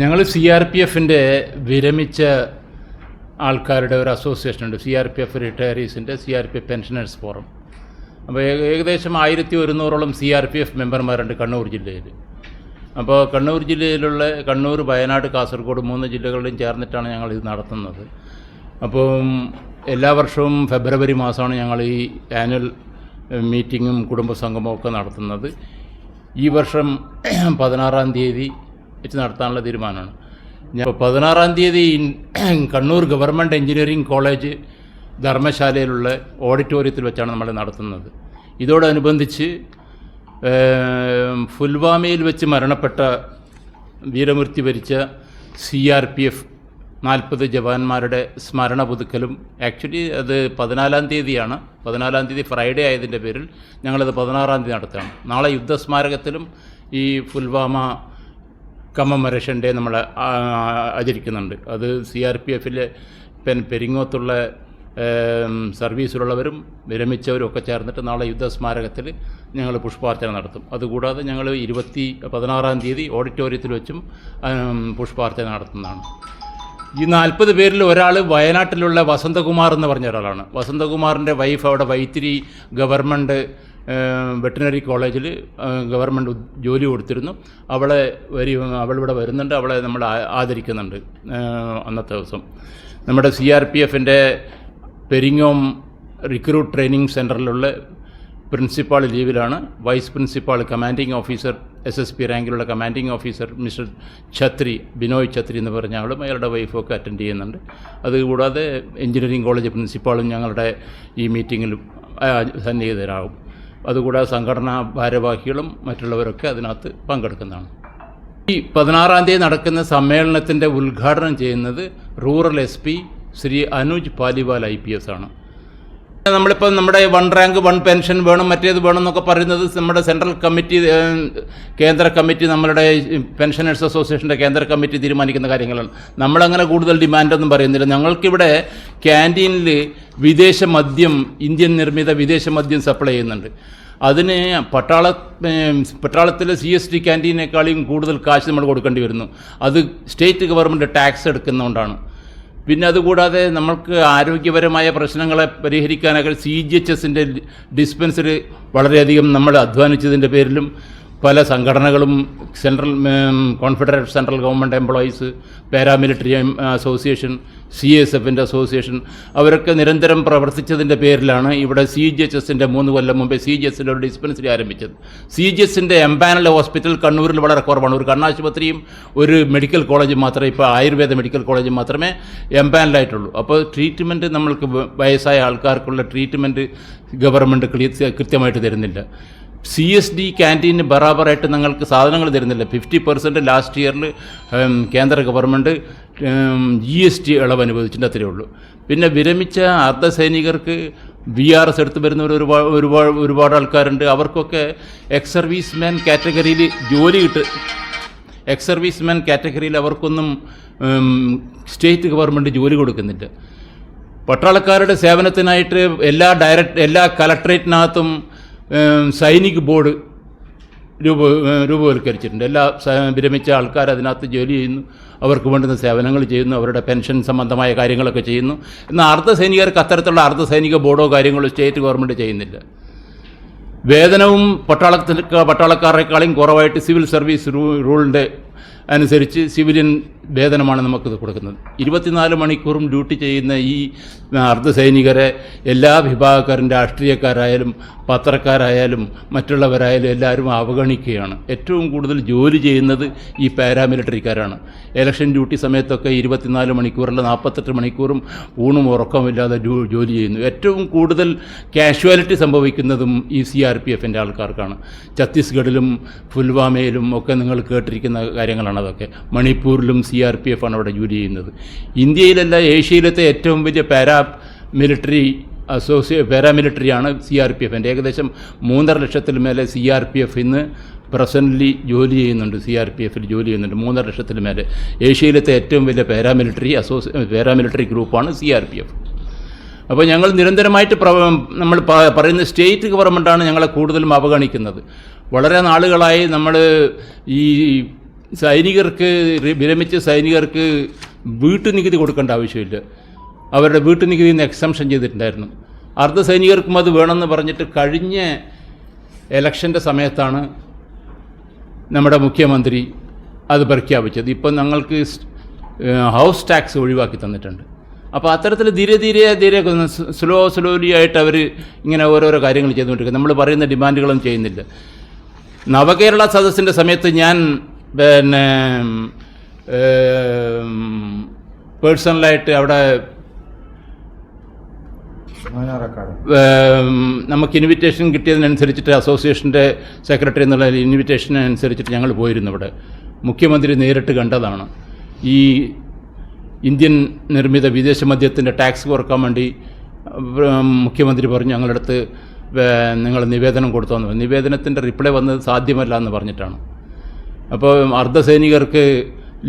ഞങ്ങൾ C R P എഫിന്റെ വിരമിച്ച ആൾക്കാരുടെ ഒരു അസോസിയേഷൻ ഉണ്ട്. C R P F റിട്ടയറീസിന്റെ C R P F pensioners forum അപ്പോൾ ഏകദേശം ആയിരത്തി ഒരുന്നൂറോളം സി ആർ പി എഫ് മെമ്പർമാരുണ്ട് കണ്ണൂർ ജില്ലയിൽ അപ്പോൾ കണ്ണൂർ ജില്ലയിലുള്ള കണ്ണൂർ വയനാട് കാസർഗോഡ് മൂന്ന് ജില്ലകളിലും ചേർന്നിട്ടാണ് ഞങ്ങൾ ഇത് നടത്തുന്നത്. അപ്പോൾ എല്ലാ വർഷവും ഫെബ്രുവരി മാസമാണ് ഞങ്ങൾ ഈ ആനുവൽ മീറ്റിങ്ങും കുടുംബസംഗമവും ഒക്കെ നടത്തുന്നത്. ഈ വർഷം പതിനാറാം തീയതി വെച്ച് നടത്താനുള്ള തീരുമാനമാണ്. ഞാൻ പതിനാറാം തീയതി കണ്ണൂർ ഗവൺമെന്റ് എഞ്ചിനീയറിംഗ് കോളേജ് ധർമ്മശാലയിലുള്ള ഓഡിറ്റോറിയത്തിൽ വെച്ചാണ് നമ്മൾ നടത്തുന്നത്. ഇതോടനുബന്ധിച്ച് ഫുൽവാമയിൽ വെച്ച് മരണപ്പെട്ട വീരമൃത്യു വരിച്ച സി ആർ പി എഫ് നാൽപ്പത് ജവാന്മാരുടെ സ്മരണ പുതുക്കലും ആക്ച്വലി അത് പതിനാലാം തീയതിയാണ്. പതിനാലാം തീയതി ഫ്രൈഡേ ആയതിന്റെ പേരിൽ ഞങ്ങളത് പതിനാറാം തീയതി നടത്തുകയാണ്. നാളെ യുദ്ധസ്മാരകത്തിലും ഈ ഫുൽവാമ കമ്മമരേഷൻ ഡേ നമ്മൾ ആചരിക്കുന്നുണ്ട്. അത് സി ആർ പി എഫിലെ പെൻ പെരിങ്ങോത്തുള്ള സർവീസിലുള്ളവരും വിരമിച്ചവരും ഒക്കെ ചേർന്നിട്ട് നാളെ യുദ്ധസ്മാരകത്തിൽ ഞങ്ങൾ പുഷ്പാർച്ചന നടത്തും. അതുകൂടാതെ ഞങ്ങൾ ഇരുപത്തി പതിനാറാം തീയതി ഓഡിറ്റോറിയത്തിൽ വെച്ചും പുഷ്പാർച്ചന നടത്തുന്നതാണ്. ഈ നാൽപ്പത് പേരിൽ ഒരാൾ വയനാട്ടിലുള്ള വസന്തകുമാർ എന്ന് പറഞ്ഞ ഒരാളാണ്. വസന്തകുമാറിന്റെ വൈഫ് അവിടെ വൈത്തിരി ഗവൺമെന്റ് വെറ്റിനറി കോളേജിൽ ഗവൺമെന്റ് ജോലി കൊടുത്തിരുന്നു. അവളെ വരി അവളിവിടെ വരുന്നുണ്ട്. അവളെ നമ്മൾ ആദരിക്കുന്നുണ്ട്. അന്നത്തെ ദിവസം. നമ്മുടെ സി ആർ പി എഫിന്റെ പെരിങ്ങോം റിക്രൂട്ട് ട്രെയിനിങ് സെന്ററിലുള്ള principal ലീവിലാണ്. Vice principal commanding officer S S P റാങ്കിലുള്ള commanding officer mister Chhetri Binoy Chhetri എന്ന് പറഞ്ഞ ആളും അയാളുടെ വൈഫൊക്കെ അറ്റൻഡ് ചെയ്യുന്നുണ്ട്. അതുകൂടാതെ എഞ്ചിനീയറിംഗ് കോളേജ് പ്രിൻസിപ്പാളും ഞങ്ങളുടെ ഈ മീറ്റിങ്ങിൽ സന്നിഹിതരാകും അതുകൂടാതെ സംഘടനാ ഭാരവാഹികളും മറ്റുള്ളവരൊക്കെ അതിനകത്ത് പങ്കെടുക്കുന്നതാണ്. ഈ പതിനാറാം തീയതി നടക്കുന്ന സമ്മേളനത്തിന്റെ ഉദ്ഘാടനം ചെയ്യുന്നത് rural S Shri Anuj Paliwal I ആണ്. നമ്മളിപ്പോൾ നമ്മുടെ വൺ റാങ്ക് വൺ പെൻഷൻ വേണം മറ്റേത് വേണം എന്നൊക്കെ പറയുന്നത് നമ്മുടെ സെൻട്രൽ കമ്മിറ്റി കേന്ദ്ര കമ്മിറ്റി നമ്മളുടെ പെൻഷനേഴ്സ് അസോസിയേഷന്റെ കേന്ദ്ര കമ്മിറ്റി തീരുമാനിക്കുന്ന കാര്യങ്ങളാണ്. നമ്മളങ്ങനെ കൂടുതൽ ഡിമാൻഡൊന്നും പറയുന്നില്ല. ഞങ്ങൾക്കിവിടെ ക്യാന്റീനിൽ വിദേശ മദ്യം ഇന്ത്യൻ നിർമ്മിത വിദേശ മദ്യം സപ്ലൈ ചെയ്യുന്നുണ്ട്. അതിന് പട്ടാള പട്ടാളത്തിലെ സി എസ് ടി ക്യാന്റീനേക്കാളും കൂടുതൽ കാശ് നമ്മൾ കൊടുക്കേണ്ടി വരുന്നു. അത് സ്റ്റേറ്റ് ഗവൺമെന്റ് ടാക്സ് എടുക്കുന്നതുകൊണ്ടാണ് പിന്നെ അതുകൂടാതെ നമ്മൾക്ക് ആരോഗ്യപരമായ പ്രശ്നങ്ങളെ പരിഹരിക്കാനൊക്കെ സി ജി എച്ച് എസിന്റെ ഡിസ്പെൻസറി വളരെയധികം നമ്മൾ അധ്വാനിച്ചതിന്റെ പേരിലും പല സംഘടനകളും central confederate central government employees paramilitary association C S എഫിന്റെ അസോസിയേഷൻ അവരൊക്കെ നിരന്തരം പ്രവർത്തിച്ചതിന്റെ പേരിലാണ് ഇവിടെ സി ജി എച്ച് എസിന്റെ മൂന്ന് കൊല്ലം മുമ്പേ സി ജി എസിന്റെ ഒരു ഡിസ്പെൻസറി ആരംഭിച്ചത്. സി ജി എസിന്റെ എംപാനൽ ഹോസ്പിറ്റൽ കണ്ണൂരിൽ വളരെ കുറവാണ്. ഒരു കണ്ണാശുപത്രിയും ഒരു മെഡിക്കൽ കോളേജും മാത്രമേ ഇപ്പോൾ ആയുർവേദ മെഡിക്കൽ കോളേജും മാത്രമേ എംപാനലായിട്ടുള്ളൂ അപ്പോൾ ട്രീറ്റ്മെന്റ് നമ്മൾക്ക് വയസ്സായ ആൾക്കാർക്കുള്ള ട്രീറ്റ്മെന്റ് ഗവൺമെന്റ് കൃത്യമായിട്ട് തരുന്നില്ല. സി എസ് ഡി ക്യാന്റീന് ബറാബറായിട്ട് നിങ്ങൾക്ക് സാധനങ്ങൾ തരുന്നില്ല. ഫിഫ്റ്റി പെർസെന്റ് ലാസ്റ്റ് ഇയറിൽ കേന്ദ്ര ഗവൺമെന്റ് ജി എസ് ടി ഇളവ് അനുവദിച്ചിട്ട് അത്രയേ ഉള്ളൂ. പിന്നെ വിരമിച്ച അർദ്ധസൈനികർക്ക് വി ആർ എസ് എടുത്ത് വരുന്നവർ ഒരുപാട് ഒരുപാട് ഒരുപാട് ആൾക്കാരുണ്ട്. അവർക്കൊക്കെ എക്സ് സർവീസ് മാൻ കാറ്റഗറിയിൽ ജോലി കിട്ട് എക്സ് സർവീസ് മാൻ കാറ്റഗറിയിൽ അവർക്കൊന്നും സ്റ്റേറ്റ് ഗവൺമെന്റ് ജോലി കൊടുക്കുന്നില്ല. പട്ടാളക്കാരുടെ സേവനത്തിനായിട്ട് എല്ലാ ഡയറക്ട് എല്ലാ കലക്ട്രേറ്റിനകത്തും സൈനിക് ബോർഡ് രൂപ രൂപവൽക്കരിച്ചിട്ടുണ്ട്. എല്ലാ വിരമിച്ച ആൾക്കാർ അതിനകത്ത് ജോലി ചെയ്യുന്നു. അവർക്ക് വേണ്ടുന്ന സേവനങ്ങൾ ചെയ്യുന്നു. അവരുടെ പെൻഷൻ സംബന്ധമായ കാര്യങ്ങളൊക്കെ ചെയ്യുന്നു. എന്നാൽ അർദ്ധസൈനികർക്ക് അത്തരത്തിലുള്ള അർദ്ധസൈനിക ബോർഡോ കാര്യങ്ങളോ സ്റ്റേറ്റ് ഗവൺമെന്റ് ചെയ്യുന്നില്ല. വേതനവും പട്ടാളത്തിൽ പട്ടാളക്കാരെക്കാളും കുറവായിട്ട് സിവിൽ സർവീസ് റൂളിന്റെ അനുസരിച്ച് സിവിലിയൻ വേതനമാണ് നമുക്കിത് കൊടുക്കുന്നത്. ഇരുപത്തിനാല് മണിക്കൂറും ഡ്യൂട്ടി ചെയ്യുന്ന ഈ അർദ്ധസൈനികരെ എല്ലാ വിഭാഗക്കാരും രാഷ്ട്രീയക്കാരായാലും പത്രക്കാരായാലും മറ്റുള്ളവരായാലും എല്ലാവരും അവഗണിക്കുകയാണ്. ഏറ്റവും കൂടുതൽ ജോലി ചെയ്യുന്നത് ഈ പാരാമിലിറ്ററിക്കാരാണ്. ഇലക്ഷൻ ഡ്യൂട്ടി സമയത്തൊക്കെ ഇരുപത്തിനാല് മണിക്കൂറല്ല നാൽപ്പത്തെട്ട് മണിക്കൂറും ഊണും ഉറക്കമില്ലാതെ ജോലി ചെയ്യുന്നു. ഏറ്റവും കൂടുതൽ കാഷ്വാലിറ്റി സംഭവിക്കുന്നതും ഈ സി ആർ പി എഫിന്റെ ആൾക്കാർക്കാണ്. ഛത്തീസ്ഗഡിലും പുൽവാമയിലും ഒക്കെ നിങ്ങൾ കേട്ടിരിക്കുന്ന കാര്യങ്ങളാണ് അതൊക്കെ. മണിപ്പൂരിലും സി ആർ പി എഫ് ആണ് അവിടെ ജോലി ചെയ്യുന്നത്. ഇന്ത്യയിലല്ല ഏഷ്യയിലത്തെ ഏറ്റവും വലിയ പാരാ മിലിറ്ററി അസോസിയേ പാരാമിലിറ്ററിയാണ് സി ആർ പി എഫിന്റെ ഏകദേശം മൂന്നര ലക്ഷത്തിൽ മേലെ സി ആർ പി എഫ് ഇന്ന് പ്രസന്റ്ലി ജോലി ചെയ്യുന്നുണ്ട്. സി ആർ പി എഫിൽ ജോലി ചെയ്യുന്നുണ്ട്. മൂന്നര ലക്ഷത്തിൽ മേലെ. ഏഷ്യയിലത്തെ ഏറ്റവും വലിയ പാരാമിലിറ്ററി അസോസി പാരാമിലിറ്ററി ഗ്രൂപ്പാണ് സി ആർ പി എഫ് അപ്പോൾ ഞങ്ങൾ നിരന്തരമായിട്ട് നമ്മൾ പറയുന്ന സ്റ്റേറ്റ് ഗവൺമെന്റാണ് ഞങ്ങളെ കൂടുതലും അവഗണിക്കുന്നത്. വളരെ നാളുകളായി നമ്മൾ ഈ സൈനികർക്ക് വിരമിച്ച സൈനികർക്ക് വീട്ടു നികുതി കൊടുക്കേണ്ട ആവശ്യമില്ല. അവരുടെ വീട്ടു നികുതി നിന്ന് എക്സംഷൻ ചെയ്തിട്ടുണ്ടായിരുന്നു. അർദ്ധ സൈനികർക്കും അത് വേണമെന്ന് പറഞ്ഞിട്ട് കഴിഞ്ഞ എലക്ഷന്റെ സമയത്താണ് നമ്മുടെ മുഖ്യമന്ത്രി അത് പ്രഖ്യാപിച്ചത്. ഇപ്പം ഞങ്ങൾക്ക് ഹൗസ് ടാക്സ് ഒഴിവാക്കി തന്നിട്ടുണ്ട്. അപ്പോൾ അത്തരത്തിൽ ധീരെ ധീരെ ധീരെ സ്ലോ സ്ലോലി ആയിട്ട് അവർ ഇങ്ങനെ ഓരോരോ കാര്യങ്ങൾ ചെയ്തുകൊണ്ടിരിക്കുക നമ്മൾ പറയുന്ന ഡിമാൻഡുകളും ചെയ്യുന്നില്ല. നവകേരള സദസ്സിന്റെ സമയത്ത് ഞാൻ പിന്നെ പേഴ്സണലായിട്ട് അവിടെ മാനാറക്കാട് ഏം, നമുക്ക് ഇൻവിറ്റേഷൻ കിട്ടിയതിനനുസരിച്ചിട്ട് അസോസിയേഷന്റെ സെക്രട്ടറി എന്നുള്ള ഇൻവിറ്റേഷൻ അനുസരിച്ചിട്ട് ഞങ്ങൾ പോയിരുന്നു ഇവിടെ. മുഖ്യമന്ത്രി നേരിട്ട് കണ്ടതാണ്. ഈ ഇന്ത്യൻ നിർമ്മിത വിദേശ മദ്യത്തിന്റെ ടാക്സ് കുറയ്ക്കാൻ വേണ്ടി മുഖ്യമന്ത്രി പറഞ്ഞു ഞങ്ങളുടെ അടുത്ത് നിങ്ങൾ നിവേദനം കൊടുത്തു. നിവേദനത്തിന്റെ റിപ്ലൈ വന്നത് സാധ്യമല്ല എന്ന് പറഞ്ഞിട്ടാണ്. അപ്പോൾ അർദ്ധസൈനികർക്ക്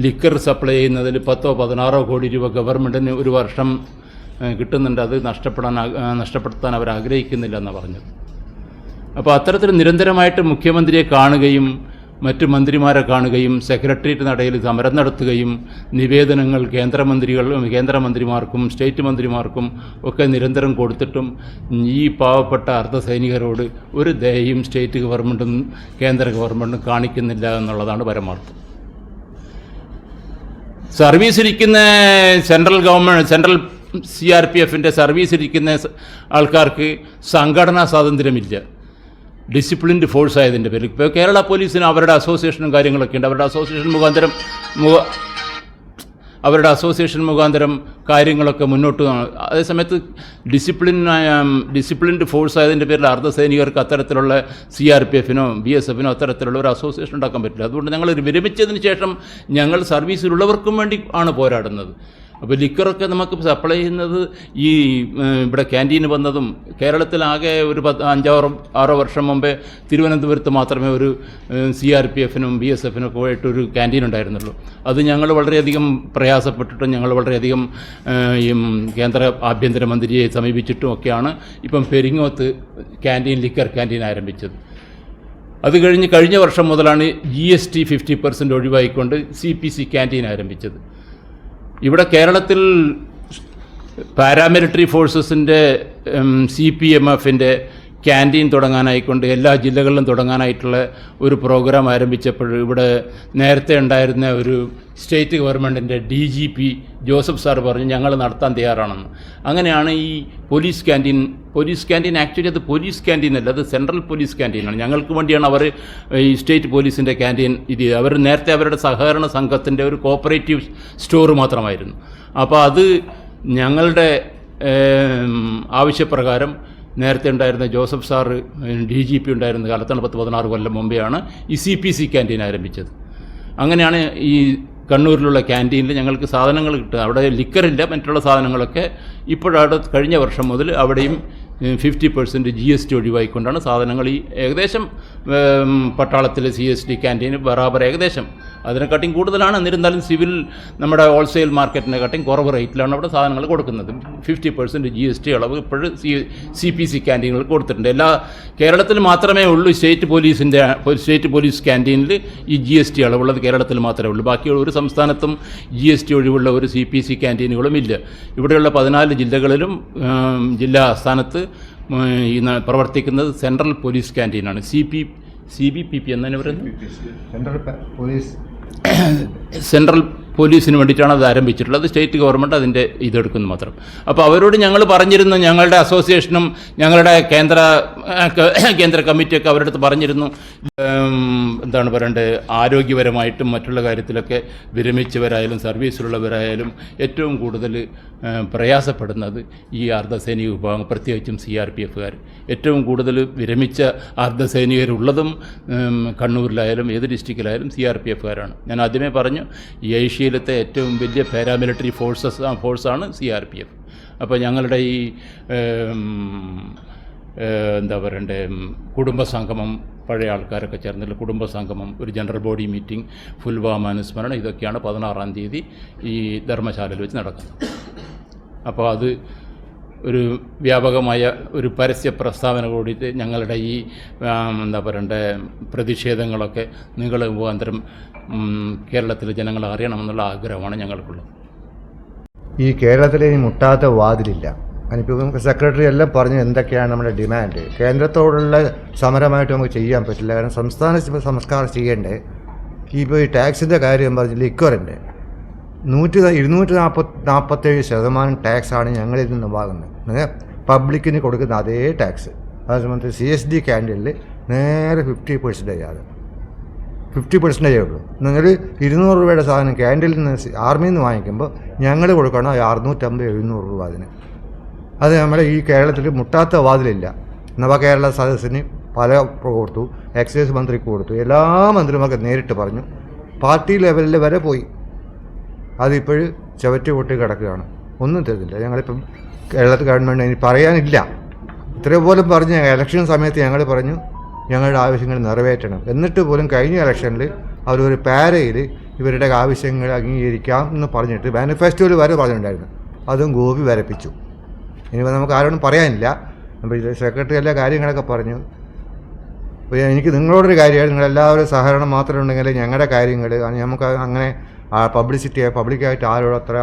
ലിക്കർ സപ്ലൈ ചെയ്യുന്നതിൽ പത്തോ പതിനാറോ കോടി രൂപ ഗവൺമെന്റിന് ഒരു വർഷം കിട്ടുന്നുണ്ട്. അത് നഷ്ടപ്പെടാൻ നഷ്ടപ്പെടുത്താൻ അവർ ആഗ്രഹിക്കുന്നില്ല എന്നാണ് പറഞ്ഞത്. അപ്പോൾ അത്തരത്തിൽ നിരന്തരമായിട്ട് മുഖ്യമന്ത്രിയെ കാണുകയും മറ്റ് മന്ത്രിമാരെ കാണുകയും സെക്രട്ടേറിയറ്റ് നടയിൽ സമരം നടത്തുകയും നിവേദനങ്ങൾ കേന്ദ്രമന്ത്രികൾ കേന്ദ്രമന്ത്രിമാർക്കും സ്റ്റേറ്റ് മന്ത്രിമാർക്കും ഒക്കെ നിരന്തരം കൊടുത്തിട്ടും ഈ പാവപ്പെട്ട അർദ്ധസൈനികരോട് ഒരു ദയയും സ്റ്റേറ്റ് ഗവൺമെന്റും കേന്ദ്ര ഗവൺമെന്റും കാണിക്കുന്നില്ല എന്നുള്ളതാണ് പരമാർത്ഥം. സർവീസിരിക്കുന്ന central government central C R P എഫിന്റെ സർവീസിരിക്കുന്ന ആൾക്കാർക്ക് സംഘടനാ സ്വാതന്ത്ര്യമില്ല. ഡിസിപ്ലിൻഡ് ഫോഴ്സ് ആയതിന്റെ പേരിൽ. ഇപ്പോൾ കേരള പോലീസിന് അവരുടെ അസോസിയേഷനും കാര്യങ്ങളൊക്കെ ഉണ്ട് അവരുടെ അസോസിയേഷൻ മുഖാന്തരം മുഖ അവരുടെ അസോസിയേഷൻ മുഖാന്തരം കാര്യങ്ങളൊക്കെ മുന്നോട്ട് അതേസമയത്ത് ഡിസിപ്ലിൻ ഡിസിപ്ലിൻഡ് ഫോഴ്സ് ആയതിന്റെ പേരിൽ അർദ്ധസൈനികർക്ക് അത്തരത്തിലുള്ള സി ആർ പി എഫിനോ ബി എസ് എഫിനോ അത്തരത്തിലുള്ള ഒരു അസോസിയേഷൻ ഉണ്ടാക്കാൻ പറ്റില്ല. അതുകൊണ്ട് ഞങ്ങൾ വിരമിച്ചതിന് ശേഷം ഞങ്ങൾ സർവീസിലുള്ളവർക്കും വേണ്ടി ആണ് പോരാടുന്നത്. അപ്പോൾ ലിക്കറൊക്കെ നമുക്ക് സപ്ലൈ ചെയ്യുന്നത് ഈ ഇവിടെ ക്യാന്റീന് വന്നതും കേരളത്തിലാകെ ഒരു പത്ത് അഞ്ചാറ് ആറോ വർഷം മുമ്പേ തിരുവനന്തപുരത്ത് മാത്രമേ ഒരു സി ആർ പി എഫിനും ബി എസ് എഫിനും ഒക്കെ ആയിട്ട് ഒരു ക്യാന്റീൻ ഉണ്ടായിരുന്നുള്ളൂ. അത് ഞങ്ങൾ വളരെയധികം പ്രയാസപ്പെട്ടിട്ടും ഞങ്ങൾ വളരെയധികം ഈ കേന്ദ്ര ആഭ്യന്തരമന്ത്രിയെ സമീപിച്ചിട്ടും ഒക്കെയാണ് ഇപ്പം പെരിങ്ങോത്ത് ക്യാന്റീൻ ലിക്കർ ക്യാന്റീൻ ആരംഭിച്ചത്. അത് കഴിഞ്ഞ് കഴിഞ്ഞ വർഷം മുതലാണ് G S T fifty percent ഒഴിവായിക്കൊണ്ട് C P C canteen ആരംഭിച്ചത്. ഇവിടെ കേരളത്തിൽ പാരാമിലിറ്ററി ഫോഴ്സസിന്റെ സി പി എം എഫിന്റെ ക്യാന്റീൻ തുടങ്ങാനായിക്കൊണ്ട് എല്ലാ ജില്ലകളിലും തുടങ്ങാനായിട്ടുള്ള ഒരു പ്രോഗ്രാം ആരംഭിച്ചപ്പോൾ ഇവിടെ നേരത്തെ ഉണ്ടായിരുന്ന ഒരു സ്റ്റേറ്റ് ഗവൺമെന്റിന്റെ D G P Joseph sir പറഞ്ഞു ഞങ്ങൾ നടത്താൻ തയ്യാറാണെന്ന്. അങ്ങനെയാണ് ഈ police canteen police canteen actually അത് പോലീസ് ക്യാന്റീൻ അല്ല അത് സെൻട്രൽ പോലീസ് ക്യാന്റീനാണ്. ഞങ്ങൾക്ക് വേണ്ടിയാണ് അവർ ഈ സ്റ്റേറ്റ് പോലീസിന്റെ ക്യാന്റീൻ ഇത് അവർ നേരത്തെ അവരുടെ സഹകരണ സംഘത്തിന്റെ ഒരു കോപ്പറേറ്റീവ് സ്റ്റോർ മാത്രമായിരുന്നു. അപ്പോൾ അത് ഞങ്ങളുടെ ആവശ്യപ്രകാരം നേരത്തെ ഉണ്ടായിരുന്ന Joseph sir D G P ഉണ്ടായിരുന്ന കാലത്താണ് പത്ത് പതിനാറ് കൊല്ലം മുമ്പെയാണ് ഈ സി പി സി ക്യാന്റീൻ ആരംഭിച്ചത്. അങ്ങനെയാണ് ഈ കണ്ണൂരിലുള്ള ക്യാന്റീനിൽ ഞങ്ങൾക്ക് സാധനങ്ങൾ കിട്ടുക. അവിടെ ലിക്കറില്ല മറ്റുള്ള സാധനങ്ങളൊക്കെ ഇപ്പോഴവിടെ കഴിഞ്ഞ വർഷം മുതൽ അവിടെയും fifty percent G S T ഒഴിവായിക്കൊണ്ടാണ് സാധനങ്ങൾ ഈ ഏകദേശം പട്ടാളത്തിലെ സി എസ് ടി ക്യാന്റീൻ ബറാബർ ഏകദേശം അതിനെക്കാട്ടിയും കൂടുതലാണ്. എന്നിരുന്നാലും സിവിൽ നമ്മുടെ ഹോൾസെയിൽ മാർക്കറ്റിനെക്കാട്ടിയും കുറവ് റേറ്റിലാണ് അവിടെ സാധനങ്ങൾ കൊടുക്കുന്നത്. Fifty percent G S T അളവ് ഇപ്പോഴും സി സി പി സി ക്യാന്റീനുകൾ കൊടുത്തിട്ടുണ്ട്. എല്ലാ കേരളത്തിൽ മാത്രമേ ഉള്ളൂ സ്റ്റേറ്റ് പോലീസിന്റെ സ്റ്റേറ്റ് പോലീസ് ക്യാന്റീനിൽ ഈ ജി എസ് ടി അളവുള്ളത് കേരളത്തിൽ മാത്രമേ ഉള്ളൂ. ബാക്കിയുള്ള ഒരു സംസ്ഥാനത്തും ജി എസ് ടി ഒഴിവുള്ള ഒരു സി പി സി ക്യാന്റീനുകളും ഇല്ല. ഇവിടെയുള്ള പതിനാല് ജില്ലകളിലും ജില്ലാ ആസ്ഥാനത്ത് പ്രവർത്തിക്കുന്നത് central police ക്യാന്റീനാണ് C P C B P P എന്നതിന് പറയുന്നത്? സെൻട്രൽ പോലീസ് സെൻട്രൽ പോലീസിന് വേണ്ടിയിട്ടാണ് അത് ആരംഭിച്ചിട്ടുള്ളത്. സ്റ്റേറ്റ് ഗവൺമെന്റ് അതിന്റെ ഇതെടുക്കുന്നു മാത്രം. അപ്പോൾ അവരോട് ഞങ്ങൾ പറഞ്ഞിരുന്നു ഞങ്ങളുടെ അസോസിയേഷനും ഞങ്ങളുടെ കേന്ദ്ര കേന്ദ്ര കമ്മിറ്റിയൊക്കെ അവരുടെ അടുത്ത് പറഞ്ഞിരുന്നു. എന്താണ് പറയേണ്ടത് ആരോഗ്യപരമായിട്ടും മറ്റുള്ള കാര്യത്തിലൊക്കെ വിരമിച്ചവരായാലും സർവീസിലുള്ളവരായാലും ഏറ്റവും കൂടുതൽ പ്രയാസപ്പെടുന്നത് ഈ അർദ്ധസൈനിക വിഭാഗം പ്രത്യേകിച്ചും സി ആർ പി എഫുകാർ. ഏറ്റവും കൂടുതൽ വിരമിച്ച അർദ്ധസൈനികരുള്ളതും കണ്ണൂരിലായാലും ഏത് ഡിസ്ട്രിക്റ്റിലായാലും സി ആർ പി എഫുകാരാണ്. ഞാൻ ആദ്യമേ പറഞ്ഞു ഈ ഏഷ്യയിലത്തെ ഏറ്റവും വലിയ പാരാമിലിറ്ററി ഫോഴ്സസ് ഫോഴ്സാണ് സി ആർ പി എഫ് അപ്പോൾ ഞങ്ങളുടെ ഈ എന്താ പറയണ്ടേ കുടുംബ സംഗമം പഴയ ആൾക്കാരൊക്കെ ചേർന്നുള്ള കുടുംബ സംഗമം ഒരു ജനറൽ ബോഡി മീറ്റിംഗ് ഫുൽവാമ അനുസ്മരണം ഇതൊക്കെയാണ് പതിനാറാം തീയതി ഈ ധർമ്മശാലയിൽ വെച്ച് നടക്കുന്നത്. അപ്പോൾ അത് ഒരു വ്യാപകമായ ഒരു പരസ്യ പ്രസ്താവന കൂടി ഞങ്ങളുടെ ഈ എന്താ പറയണ്ടേ പ്രതിഷേധങ്ങളൊക്കെ നിങ്ങൾ മുഖാന്തരം കേരളത്തിലെ ജനങ്ങൾ അറിയണമെന്നുള്ള ആഗ്രഹമാണ് ഞങ്ങൾക്കുള്ളത്. ഈ കേരളത്തിലെ ഇനി മുട്ടാത്ത വാതിലില്ല. അതിനിപ്പോൾ സെക്രട്ടറി എല്ലാം പറഞ്ഞു എന്തൊക്കെയാണ് നമ്മുടെ ഡിമാൻഡ്. കേന്ദ്രത്തോടുള്ള സമരമായിട്ട് നമുക്ക് ചെയ്യാൻ പറ്റില്ല. കാരണം സംസ്ഥാന സംസ്കാരം ചെയ്യേണ്ടേ? ഇപ്പോൾ ഈ ടാക്സിന്റെ കാര്യം പറഞ്ഞില്ല? ലിക്വറിന്റെ നൂറ്റി ഇരുന്നൂറ്റി നാൽപ്പത്തി നാൽപ്പത്തേഴ് ശതമാനം ടാക്സാണ് ഞങ്ങളിൽ നിന്ന് വാങ്ങുന്നത്. പബ്ലിക്കിന് കൊടുക്കുന്ന അതേ ടാക്സ്. അതേ സമയത്ത് സി എസ് ഡി ക്യാന്റീനിൽ നേരെ ഫിഫ്റ്റി പെർസെന്റേജ് ആണ്. ഫിഫ്റ്റി പെർസെന്റേജേ ഉള്ളൂ. നിങ്ങൾ ഇരുന്നൂറ് രൂപയുടെ സാധനം ക്യാന്റീനിൽ നിന്ന് ആർമിയിൽ നിന്ന് വാങ്ങിക്കുമ്പോൾ ഞങ്ങൾ കൊടുക്കണം അറുന്നൂറ്റമ്പത് എഴുന്നൂറ് രൂപ അതിന്. അത് നമ്മുടെ ഈ കേരളത്തിൽ മുട്ടാത്ത വാതിലില്ല. നവകേരള സദസ്സിന് പല കൊടുത്തു എക്സൈസ് മന്ത്രിക്ക് കൊടുത്തു എല്ലാ മന്ത്രിമാർക്ക് നേരിട്ട് പറഞ്ഞു. പാർട്ടി ലെവലിൽ വരെ പോയി. അതിപ്പോൾ ചവറ്റ് പൊട്ടി കിടക്കുകയാണ്. ഒന്നും തരുന്നില്ല ഞങ്ങളിപ്പം കേരളത്തിൽ ഗവൺമെന്റ് ഇനി പറയാനില്ല. ഇത്രയും പോലും പറഞ്ഞ് ഇലക്ഷൻ സമയത്ത് ഞങ്ങൾ പറഞ്ഞു ഞങ്ങളുടെ ആവശ്യങ്ങൾ നിറവേറ്റണം. എന്നിട്ട് പോലും കഴിഞ്ഞ ഇലക്ഷനിൽ അവരൊരു പാരയിൽ ഇവരുടെ ആവശ്യങ്ങൾ അംഗീകരിക്കാം എന്ന് പറഞ്ഞിട്ട് മാനിഫെസ്റ്റോയിൽ വരെ പറഞ്ഞിട്ടുണ്ടായിരുന്നു. അതും ഗോപി വരപ്പിച്ചു. ഇനിയിപ്പോൾ നമുക്ക് ആരോടും പറയാനില്ല. സെക്രട്ടറി എല്ലാ കാര്യങ്ങളൊക്കെ പറഞ്ഞു. എനിക്ക് നിങ്ങളോടൊരു കാര്യമാണ്. നിങ്ങളെല്ലാവരും സഹകരണം മാത്രമേ ഉണ്ടെങ്കിൽ ഞങ്ങളുടെ കാര്യങ്ങൾ നമുക്ക് അങ്ങനെ പബ്ലിസിറ്റി പബ്ലിക്കായിട്ട് ആരോട് അത്ര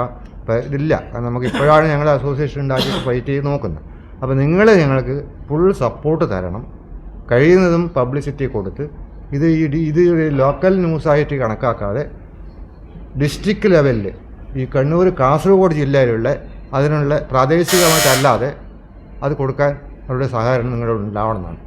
ഇതില്ല. നമുക്ക് ഇപ്പോഴാണ് ഞങ്ങൾ അസോസിയേഷൻ ഉണ്ടാക്കി ഫൈറ്റ് ചെയ്ത് നോക്കുന്നത്. അപ്പോൾ നിങ്ങൾ ഞങ്ങൾക്ക് ഫുൾ സപ്പോർട്ട് തരണം. കഴിയുന്നതും പബ്ലിസിറ്റി കൊടുത്ത് ഇത് ഇത് ലോക്കൽ ന്യൂസായിട്ട് കണക്കാക്കാതെ ഡിസ്ട്രിക്ട് ലെവലിൽ ഈ കണ്ണൂർ കാസർഗോഡ് ജില്ലയിലുള്ള അതിനുള്ള പ്രാദേശികമായിട്ടല്ലാതെ അത് കൊടുക്കാൻ അവരുടെ സഹകരണം നിങ്ങളോട് ഉണ്ടാവണമെന്നാണ്.